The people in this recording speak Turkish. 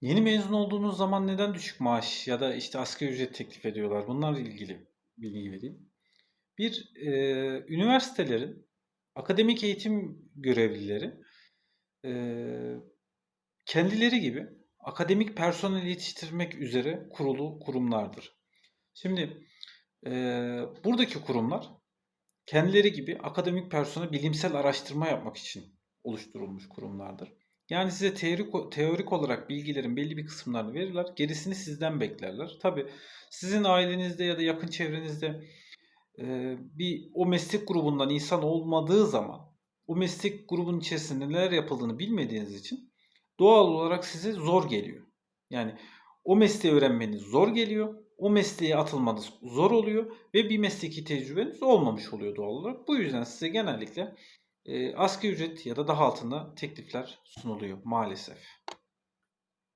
Yeni mezun olduğunuz zaman neden düşük maaş ya da işte asgari ücret teklif ediyorlar? Bunlarla ilgili bilgi vereyim. Bir, eee, üniversitelerin akademik eğitim görevlileri eee, kendileri gibi akademik personel yetiştirmek üzere kurulu kurumlardır. Şimdi eee, buradaki kurumlar kendileri gibi akademik personel bilimsel araştırma yapmak için oluşturulmuş kurumlardır. Yani size teorik, teorik olarak bilgilerin belli bir kısımlarını verirler. Gerisini sizden beklerler. Tabii sizin ailenizde ya da yakın çevrenizde e, bir o meslek grubundan insan olmadığı zaman o meslek grubunun içerisinde neler yapıldığını bilmediğiniz için doğal olarak size zor geliyor. Yani o mesleği öğrenmeniz zor geliyor. O mesleğe atılmanız zor oluyor ve bir mesleki tecrübeniz olmamış oluyor doğal olarak. Bu yüzden size genellikle e, asgari ücret ya da daha altında teklifler sunuluyor maalesef.